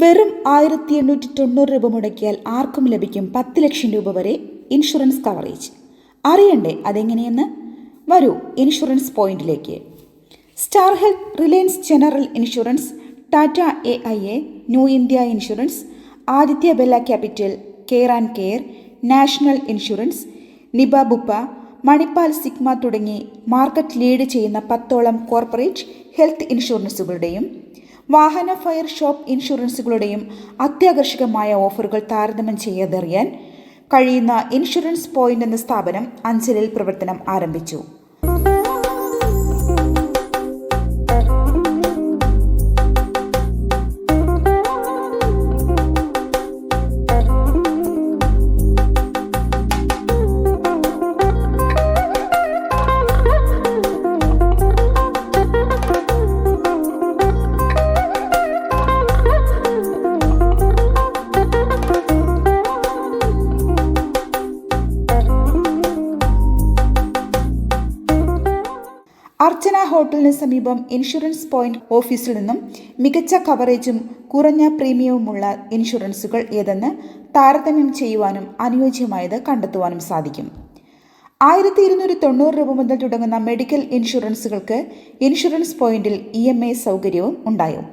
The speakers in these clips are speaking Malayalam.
വെറും ആയിരത്തി എണ്ണൂറ്റി തൊണ്ണൂറ് രൂപ മുടക്കിയാൽ ആർക്കും ലഭിക്കും പത്ത് ലക്ഷം രൂപ വരെ ഇൻഷുറൻസ് കവറേജ്. അറിയണ്ടേ അതെങ്ങനെയെന്ന്? വരൂ ഇൻഷുറൻസ് പോയിന്റിലേക്ക്. Star Health Reliance General insurance Tata A I A New India insurance Aditya Birla Capital Care and Care National insurance Niva Bupa Manipal Cigna തുടങ്ങി മാർക്കറ്റ് ലീഡ് ചെയ്യുന്ന പത്തോളം കോർപ്പറേറ്റ് ഹെൽത്ത് ഇൻഷുറൻസുകളുടെയും വാഹന ഫയർ ഷോപ്പ് ഇൻഷുറൻസുകളുടെയും അത്യാകർഷകമായ ഓഫറുകൾ താരതമ്യം ചെയ്തറിയാൻ കഴിയുന്ന ഇൻഷുറൻസ് പോയിന്റ് എന്ന സ്ഥാപനം അഞ്ചലിൽ പ്രവർത്തനം ആരംഭിച്ചു. അർച്ചന ഹോട്ടലിന് സമീപം ഇൻഷുറൻസ് പോയിന്റ് ഓഫീസിൽ നിന്നും മികച്ച കവറേജും കുറഞ്ഞ പ്രീമിയവുമുള്ള ഇൻഷുറൻസുകൾ ഏതെന്ന് താരതമ്യം ചെയ്യുവാനും അനുയോജ്യമായത് കണ്ടെത്തുവാനും സാധിക്കും. ആയിരത്തി ഇരുന്നൂറ്റി തൊണ്ണൂറ് രൂപ മുതൽ തുടങ്ങുന്ന മെഡിക്കൽ ഇൻഷുറൻസുകൾക്ക് ഇൻഷുറൻസ് പോയിന്റിൽ ഇ എം ഐ സൗകര്യവും ഉണ്ടായും?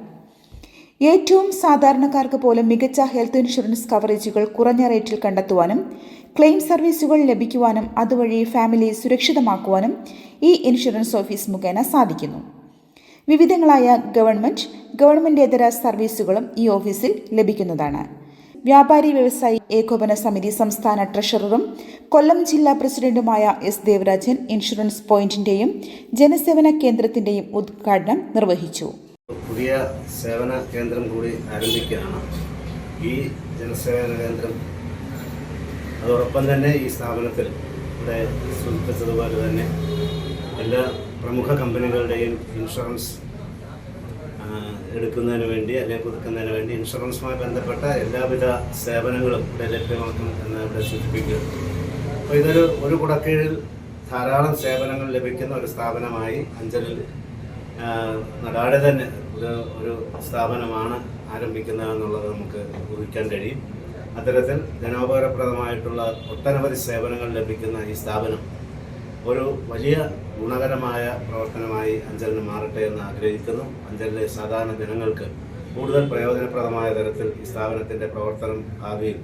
ഏറ്റവും സാധാരണക്കാർക്ക് പോലും മികച്ച ഹെൽത്ത് ഇൻഷുറൻസ് കവറേജുകൾ കുറഞ്ഞ റേറ്റിൽ കണ്ടെത്തുവാനും ക്ലെയിം സർവീസുകൾ ലഭിക്കുവാനും അതുവഴി ഫാമിലി സുരക്ഷിതമാക്കുവാനും ഈ ഇൻഷുറൻസ് ഓഫീസ് മുഖേന സാധിക്കുന്നു. വിവിധങ്ങളായ ഗവൺമെന്റ് ഗവൺമെന്റേതര സർവീസുകളും ഈ ഓഫീസിൽ ലഭിക്കുന്നതാണ്. വ്യാപാരി വ്യവസായി ഏകോപന സമിതി സംസ്ഥാന ട്രഷററും കൊല്ലം ജില്ലാ പ്രസിഡന്റുമായ എസ് ദേവരാജൻ ഇൻഷുറൻസ് പോയിന്റിന്റെയും ജനസേവന കേന്ദ്രത്തിന്റെയും ഉദ്ഘാടനം നിർവഹിച്ചു. പുതിയ സേവന കേന്ദ്രം കൂടി ആരംഭിക്കുകയാണ്. ഈ ജനസേവന കേന്ദ്രം അതോടൊപ്പം തന്നെ ഈ സ്ഥാപനത്തിൽ ഇവിടെ സൂചിപ്പിച്ചതുപോലെ തന്നെ എല്ലാ പ്രമുഖ കമ്പനികളുടെയും ഇൻഷുറൻസ് എടുക്കുന്നതിന് വേണ്ടി അല്ലെങ്കിൽ പുതുക്കുന്നതിന് വേണ്ടി ഇൻഷുറൻസുമായി ബന്ധപ്പെട്ട എല്ലാവിധ സേവനങ്ങളും ഇവിടെ ലഭ്യമാക്കും എന്ന് ഇവിടെ സൂചിപ്പിക്കുക അപ്പോൾ ഇതൊരു ഒരു കുടക്കീഴിൽ ധാരാളം സേവനങ്ങൾ ലഭിക്കുന്ന ഒരു സ്ഥാപനമായി അഞ്ചലിൽ നടാടെ തന്നെ ഒരു ഒരു സ്ഥാപനമാണ് ആരംഭിക്കുന്നതെന്നുള്ളത് നമുക്ക് ഊഹിക്കാൻ കഴിയും. അത്തരത്തിൽ ജനോപകാരപ്രദമായിട്ടുള്ള ഒട്ടനവധി സേവനങ്ങൾ ലഭിക്കുന്ന ഈ സ്ഥാപനം ഒരു വലിയ ഗുണകരമായ പ്രവർത്തനമായി അഞ്ചലിന് മാറട്ടെ എന്ന് ആഗ്രഹിക്കുന്നു. അഞ്ചലിലെ സാധാരണ ജനങ്ങൾക്ക് കൂടുതൽ പ്രയോജനപ്രദമായ തരത്തിൽ ഈ സ്ഥാപനത്തിന്റെ പ്രവർത്തനം ഭാവിയിൽ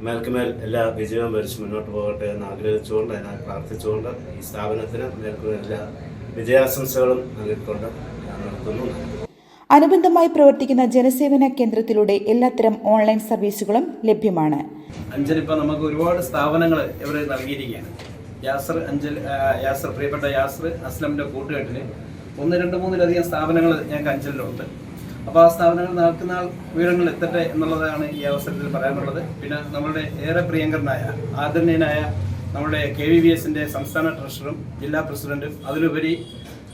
മേൽക്കുമേൽ എല്ലാ വിജയവും വരിച്ച് മുന്നോട്ട് പോകട്ടെ എന്ന് ആഗ്രഹിച്ചുകൊണ്ട് അതിനാൽ പ്രാർത്ഥിച്ചുകൊണ്ട് ഈ സ്ഥാപനത്തിന് മേൽക്കുമേൽ എല്ലാ വിജയാശംസകളും നൽകിക്കൊണ്ട് ഞാൻ അനുബന്ധമായി പ്രവർത്തിക്കുന്ന ജനസേവന കേന്ദ്രത്തിലൂടെ എല്ലാത്തരം ഓൺലൈൻ സർവീസുകളും ലഭ്യമാണ്. അഞ്ചൽ അഞ്ചലിപ്പോൾ നമുക്ക് ഒരുപാട് സ്ഥാപനങ്ങൾ ഇവർ നൽകിയിരിക്കുകയാണ്. യാസർ അഞ്ചൽ യാസർ പ്രിയപ്പെട്ട യാസർ അസ്ലമിന്റെ കൂട്ടുകെട്ടിൽ ഒന്ന് രണ്ട് മൂന്നിലധികം സ്ഥാപനങ്ങൾ ഞങ്ങൾക്ക് അഞ്ചലിലുണ്ട് അപ്പോൾ ആ സ്ഥാപനങ്ങൾ നടക്കുന്ന നാൾ ഉയരങ്ങളിൽ എത്തട്ടെ എന്നുള്ളതാണ് ഈ അവസരത്തിൽ പറയാനുള്ളത്. പിന്നെ നമ്മളുടെ ഏറെ പ്രിയങ്കരനായ ആദരണീയനായ നമ്മുടെ കെ വി വി എസിന്റെ സംസ്ഥാന ട്രഷറും ജില്ലാ പ്രസിഡന്റും അതിലുപരി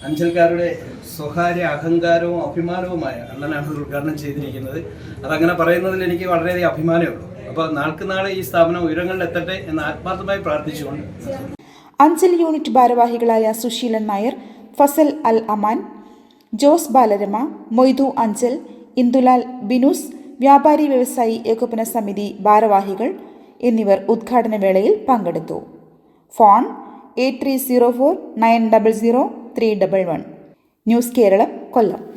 അഞ്ചൽക്കാരുടെ സ്വകാര്യ അഹങ്കാരവും അഭിമാനവുമായ അണ്ണനാണ് ഉദ്ഘാടനം ചെയ്തിരിക്കുന്നത്. അതങ്ങനെ പറയുന്നതിൽ എനിക്ക് വളരെയധികം അഭിമാനമേ ഉള്ളൂ. അപ്പോൾ നാൾക്ക് നാളെ ഈ സ്ഥാപനം ഉയരങ്ങളിൽ എത്തട്ടെ എന്ന് ആത്മാർത്ഥമായി പ്രാർത്ഥിച്ചുകൊണ്ട് അഞ്ചൽ യൂണിറ്റ് ഭാരവാഹികളായ സുശീലൻ നായർ ഫസൽ അൽ അമാൻ ജോസ് ബാലരമ മൊയ്തു അഞ്ചൽ ഇന്ദുലാൽ ബിനുസ് വ്യാപാരി വ്യവസായി ഏകോപന സമിതി ഭാരവാഹികൾ എന്നിവർ ഉദ്ഘാടന വേളയിൽ പങ്കെടുത്തു. Phone eight three zero four nine double zero three double one. News Keralam Kollam.